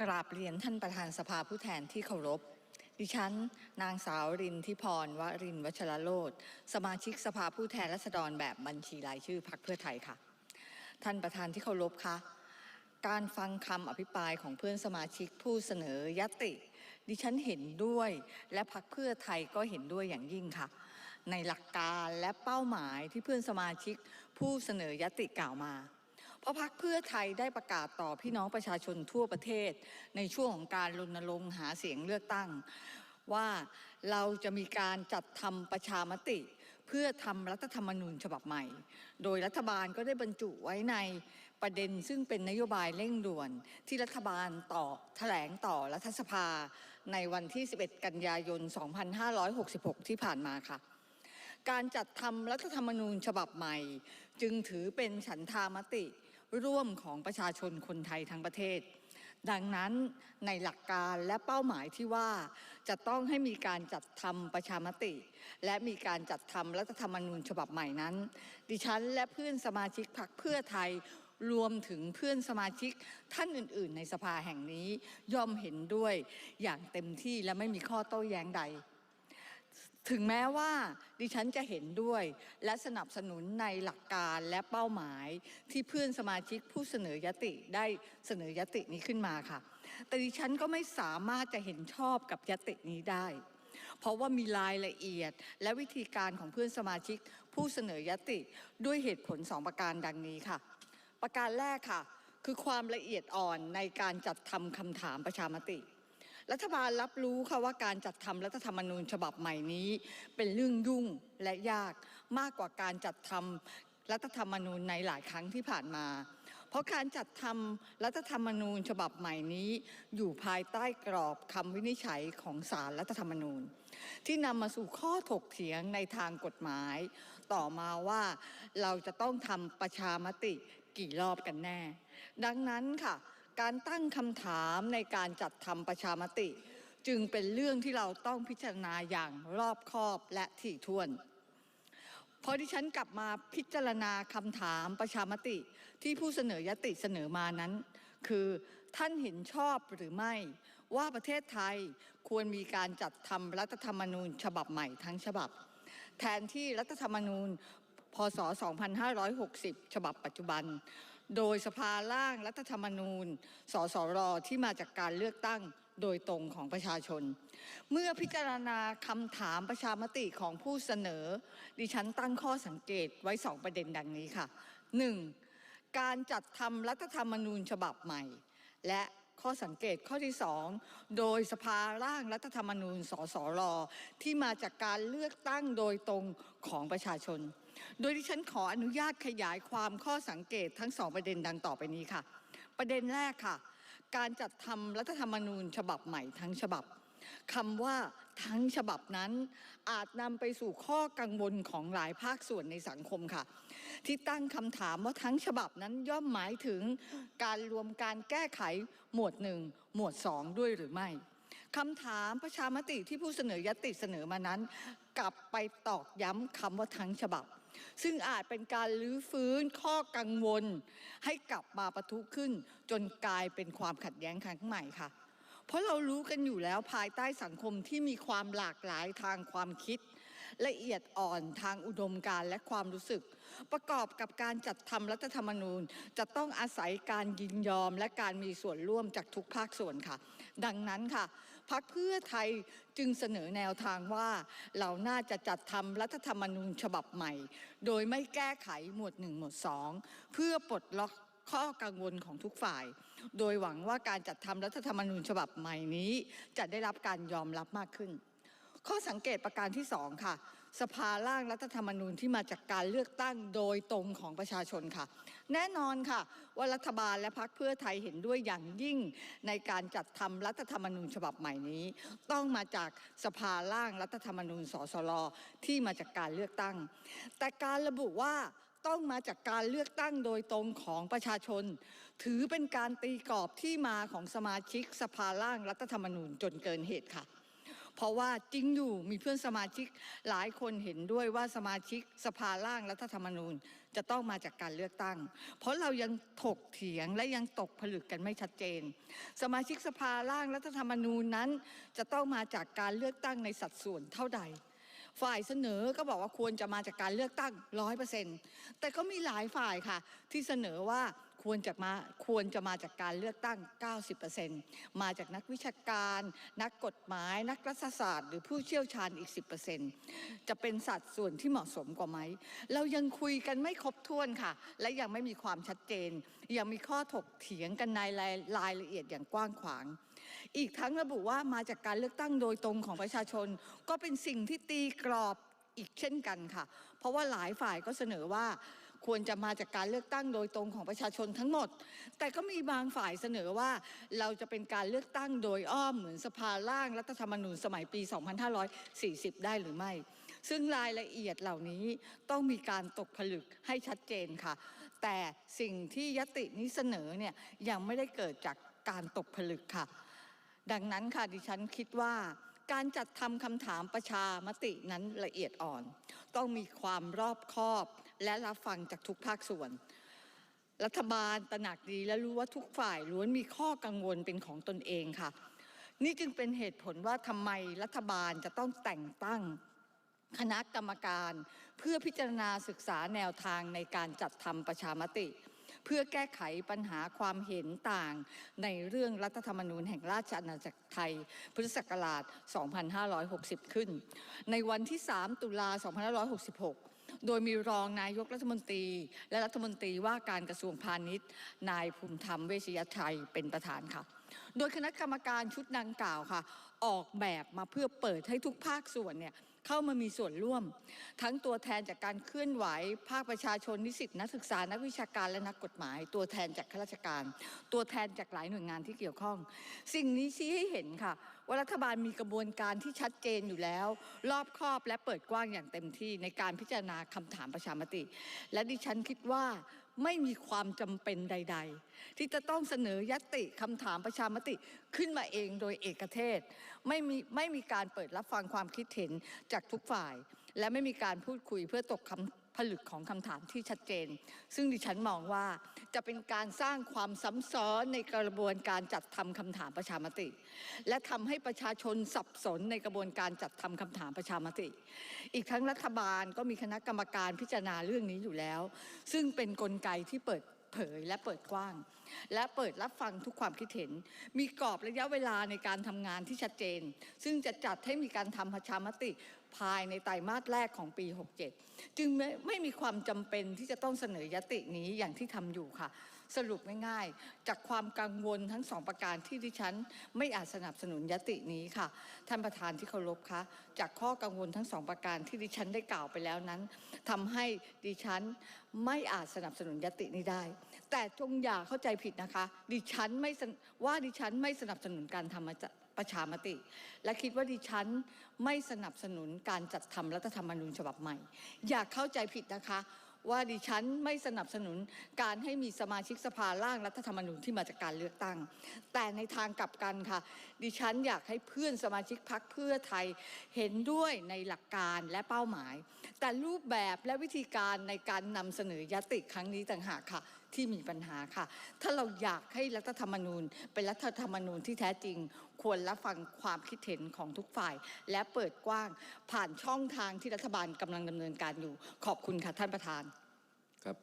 กราบเรียนท่านประธานสภาผู้แทนที่เคารพ ดิฉัน นางสาวรินทิพรวรินวัชรโลดสมาชิกสภาผู้แทนราษฎรแบบบัญชีรายชื่อพรรคเพื่อไทยค่ะ ท่านประธานที่เคารพคะการฟังคำอภิปรายของเพื่อนสมาชิกผู้เสนอยติ ดิฉันเห็นด้วย และพรรคเพื่อไทยก็เห็นด้วยอย่างยิ่งค่ะ ในหลักการและเป้าหมายที่เพื่อนสมาชิกผู้เสนอยติกล่าวมา เพราะพักเพื่อไทยได้ประกาศต่อพี่น้องประชาชนทั่วประเทศ ในช่วงของการรณรงค์หาเสียงเลือกตั้ง ว่าเราจะมีการจัดทำประชามติ เพื่อทำรัฐธรรมนูญฉบับใหม่ โดยรัฐบาลก็ได้บรรจุไว้ในประเด็นซึ่งเป็นนโยบายเร่งด่วน ที่รัฐบาลต่อแถลงต่อรัฐสภา ในวันที่ 11 กันยายน 2566 ที่ผ่านมาค่ะการจัดทำรัฐธรรมนูญฉบับใหม่ จึงถือเป็นฉันทามติ ร่วมของประชาชนคนไทยทั้งประเทศ ดังนั้นในหลักการและเป้าหมายที่ว่าจะต้องให้มีการจัดทำประชามติ และมีการจัดทำรัฐธรรมนูญฉบับใหม่นั้น ดิฉันและเพื่อนสมาชิกพรรคเพื่อไทยรวมถึงเพื่อนสมาชิกท่านอื่น ๆ ในสภาแห่งนี้ย่อมเห็นด้วยอย่างเต็มที่และไม่มีข้อโต้แย้งใด ถึงแม้ว่าดิฉันจะเห็นด้วย และสนับสนุนในหลักการและเป้าหมายที่เพื่อนสมาชิกผู้เสนอยติได้เสนอยตินี้ขึ้นมาค่ะ แต่ดิฉันก็ไม่สามารถจะเห็นชอบกับยตินี้ได้ เพราะว่ามีรายละเอียดและวิธีการของเพื่อนสมาชิกผู้เสนอยติด้วยเหตุผลสองประการดังนี้ค่ะ ประการแรกค่ะ คือความละเอียดอ่อนในการจัดทำคำถามประชามติ รัฐบาลรับรู้ค่ะว่าการจัดทำรัฐธรรมนูญฉบับใหม่นี้ เป็นเรื่องยุ่งและยากมากกว่าการจัดทำรัฐธรรมนูญในหลายครั้งที่ผ่านมา เพราะการจัดทำรัฐธรรมนูญฉบับใหม่นี้ อยู่ภายใต้กรอบคำวินิจฉัยของศาลรัฐธรรมนูญ ที่นำมาสู่ข้อถกเถียงในทางกฎหมาย ต่อมาว่าเราจะต้องทำประชามติกี่รอบกันแน่ ดังนั้นค่ะ การตั้งคำถามในการจัดทำประชามติ จึงเป็นเรื่องที่เราต้องพิจารณาอย่างรอบคอบและถี่ถ้วนพอดิฉันกลับมาพิจารณาคำถามประชามติที่ผู้เสนอยติเสนอมานั้น คือท่านเห็นชอบหรือไม่ ว่าประเทศไทยควรมีการจัดทำรัฐธรรมนูญ ฉบับใหม่ทั้งฉบับ แทนที่รัฐธรรมนูญพศ 2560 ฉบับปัจจุบัน โดยสภาร่างรัฐธรรมนูญ สสรที่มาจากการเลือกตั้งโดยตรงของประชาชน เมื่อพิจารณาคำถามประชามติของผู้เสนอ ดิฉันตั้งข้อสังเกตไว้สองประเด็นดังนี้ค่ะ 1. การจัดทำรัฐธรรมนูญฉบับใหม่ และ ข้อสังเกตข้อที่สองโดยสภาร่างรัฐธรรมนูญสสรที่มาจากการเลือกตั้งโดยตรงของประชาชน โดยที่ฉันขออนุญาตขยายความข้อสังเกตทั้งสองประเด็นดังต่อไปนี้ค่ะ ประเด็นแรกค่ะ การจัดทำรัฐธรรมนูญฉบับใหม่ทั้งฉบับ คำว่าทั้งฉบับนั้น อาจนำไปสู่ข้อกังวลของหลายภาคส่วนในสังคมค่ะ ที่ตั้งคำถามว่าทั้งฉบับนั้นย่อมหมายถึงการรวมการแก้ไขหมวดหนึ่งหมวดสองด้วยหรือไม่คำถามประชามติที่ผู้เสนอยติเสนอมานั้น กลับไปตอกย้ำคำว่าทั้งฉบับ ซึ่งอาจเป็นการลื้อฟื้นข้อกังวล ให้กลับมาประทุขึ้น จนกลายเป็นความขัดแย้งครั้งใหม่ค่ะ เพราะเรารู้กันอยู่แล้วภายใต้สังคมที่มีความหลากหลายทางความคิด ละเอียดอ่อนทางอุดมการณ์และความรู้สึก ประกอบกับการจัดทำรัฐธรรมนูญ จะต้องอาศัยการยินยอมและการมีส่วนร่วมจากทุกภาคส่วนค่ะ ดังนั้นค่ะพรรคเพื่อไทยจึงเสนอแนวทางว่าเราน่าจะจัดทำรัฐธรรมนูญฉบับใหม่ โดยไม่แก้ไขหมวดหนึ่งหมวดสองเพื่อปลดล็อก ข้อกังวลของทุกฝ่าย โดยหวังว่าการจัดทำรัฐธรรมนูญฉบับใหม่นี้ จะได้รับการยอมรับมากขึ้น ข้อสังเกตประการที่สองค่ะ สภาร่างรัฐธรรมนูญที่มาจากการเลือกตั้งโดยตรงของประชาชนค่ะ แน่นอนค่ะ ว่ารัฐบาลและพรรคเพื่อไทยเห็นด้วยอย่างยิ่งในการจัดทำรัฐธรรมนูญฉบับใหม่นี้ ต้องมาจากสภาร่างรัฐธรรมนูญสสรที่มาจากการเลือกตั้ง แต่การระบุว่า ต้องมาจากการเลือกตั้งโดยตรงของประชาชน ถือเป็นการตีกรอบที่มาของสมาชิกสภาร่างรัฐธรรมนูญจนเกินเหตุค่ะ เพราะว่าจริงอยู่มีเพื่อนสมาชิกหลายคนเห็นด้วยว่าสมาชิกสภาร่างรัฐธรรมนูญจะต้องมาจากการเลือกตั้ง เพราะเรายังถกเถียงและยังตกผลึกกันไม่ชัดเจน สมาชิกสภาร่างรัฐธรรมนูญนั้น จะต้องมาจากการเลือกตั้งในสัดส่วนเท่าใด ฝ่ายเสนอก็บอกว่าควรจะมาจากการเลือกตั้งร้อยเปอร์เซ็นต์แต่ก็มีหลายฝ่ายค่ะ ที่เสนอว่าควรจะมาควรจะมาจากการเลือกตั้ง 90%มาจากนักวิชาการ นักกฎหมาย นักรัฐศาสตร์ หรือผู้เชี่ยวชาญอีก 10%จะเป็นสัดส่วนที่เหมาะสมกว่าไหม เรายังคุยกันไม่ครบถ้วนค่ะ และยังไม่มีความชัดเจน ยังมีข้อถกเถียงกันในรายายละเอียดอย่างกว้างขวาง อีกทั้งระบุว่ามาจากการเลือกตั้งโดยตรงของประชาชน ก็เป็นสิ่งที่ตีกรอบอีกเช่นกันค่ะ เพราะว่าหลายฝ่ายก็เสนอว่าควรจะมาจากการเลือกตั้งโดยตรงของประชาชนทั้งหมด แต่ก็มีบางฝ่ายเสนอว่าเราจะเป็นการเลือกตั้งโดยอ้อมเหมือนสภาร่างรัฐธรรมนูญสมัยปี 2540 ได้หรือไม่ ซึ่งรายละเอียดเหล่านี้ต้องมีการตกผลึกให้ชัดเจนค่ะ แต่สิ่งที่ยตินี้เสนอเนี่ยยังไม่ได้เกิดจากการตกผลึกค่ะ ดังนั้นค่ะดิฉันคิดว่าการจัดทำคำถามประชามตินั้นละเอียดอ่อน ต้องมีความรอบคอบและรับฟังจากทุกภาคส่วน รัฐบาลตระหนักดีและรู้ว่าทุกฝ่ายล้วนมีข้อกังวลเป็นของตนเองค่ะ นี่จึงเป็นเหตุผลว่าทำไมรัฐบาลจะต้องแต่งตั้งคณะกรรมการ เพื่อพิจารณาศึกษาแนวทางในการจัดทำประชามติ เพื่อแก้ไขปัญหาความเห็นต่าง ในเรื่องรัฐธรรมนูญแห่งราชอาณาจักรไทย พุทธศักราช 2560 ขึ้น ในวันที่ 3 ตุลา 2566โดยมีรองนายกรัฐมนตรี และรัฐมนตรีว่าการกระทรวงพาณิชย์ นายภูมิธรรมเวชยชัยเป็นประธานค่ะ โดยคณะกรรมการชุดดังกล่าวค่ะ ออกแบบมาเพื่อเปิดให้ทุกภาคส่วนเนี่ย เข้ามามีส่วนร่วม ทั้งตัวแทนจากการเคลื่อนไหว ภาคประชาชนนิสิตนักศึกษานักวิชาการและนักกฎหมาย ตัวแทนจากข้าราชการ ตัวแทนจากหลายหน่วยงานที่เกี่ยวข้อง สิ่งนี้ชี้ให้เห็นค่ะ ว่ารัฐบาลมีกระบวนการที่ชัดเจนอยู่แล้ว รอบคอบและเปิดกว้างอย่างเต็มที่ในการพิจารณาคำถามประชามติ และดิฉันคิดว่า ไม่มีความจำเป็นใด ๆ ที่จะต้องเสนอยติคำถามประชามติขึ้นมาเองโดยเอกเทศ ไม่มีไม่มีการเปิดรับฟังความคิดเห็นจากทุกฝ่าย และไม่มีการพูดคุยเพื่อตกคำ ผลึกของคำถามที่ชัดเจน ซึ่งดิฉันมองว่าจะเป็นการสร้างความซ้ำซ้อนในกระบวนการจัดทำคำถามประชามติ และทำให้ประชาชนสับสนในกระบวนการจัดทำคำถามประชามติ อีกทั้งรัฐบาลก็มีคณะกรรมการพิจารณาเรื่องนี้อยู่แล้ว ซึ่งเป็นนกลไกที่เปิด เผยและเปิดกว้าง และเปิดรับฟังทุกความคิดเห็น มีกรอบระยะเวลาในการทำงานที่ชัดเจน ซึ่งจะจัดให้มีการทำประชามติภายในไตรมาสแรกของปี 67 จึงไม่ไม่มีความจำเป็นที่จะต้องเสนอยตินี้อย่างที่ทำอยู่ค่ะ สรุปง่ายๆ จากความกังวลทั้งสองประการที่ดิฉัน ไม่อาจสนับสนุนยตินี้ค่ะ ท่านประธานที่เคารพคะจากข้อกังวลทั้งสองประการที่ดิฉันได้กล่าวไปแล้วนั้นทำให้ดิฉันไม่อาจสนับสนุนยตินี้ได้ แต่จงอย่าเข้าใจผิดนะคะ ดิฉันไม่ว่าดิฉันไม่สนับสนุนการทำประชามติ และคิดว่าดิฉันไม่สนับสนุนการจัดทำรัฐธรรมนูญฉบับใหม่ อย่าเข้าใจผิดนะคะ ว่าดิฉันไม่สนับสนุนการให้มีสมาชิกสภาร่างรัฐธรรมนูญที่มาจากการเลือกตั้ง แต่ในทางกลับกันค่ะ ดิฉันอยากให้เพื่อนสมาชิกพักเพื่อไทยเห็นด้วยในหลักการและเป้าหมาย แต่รูปแบบและวิธีการในการนำเสนอยติครั้งนี้ต่างหากค่ะ ที่มีปัญหาค่ะ ถ้าเราอยากให้รัฐธรรมนูญ เป็นรัฐธรรมนูญที่แท้จริง ควรรับฟังความคิดเห็นของทุกฝ่าย และเปิดกว้างผ่านช่องทางที่รัฐบาลกำลังดำเนินการอยู่ ขอบคุณค่ะท่านประธานครับ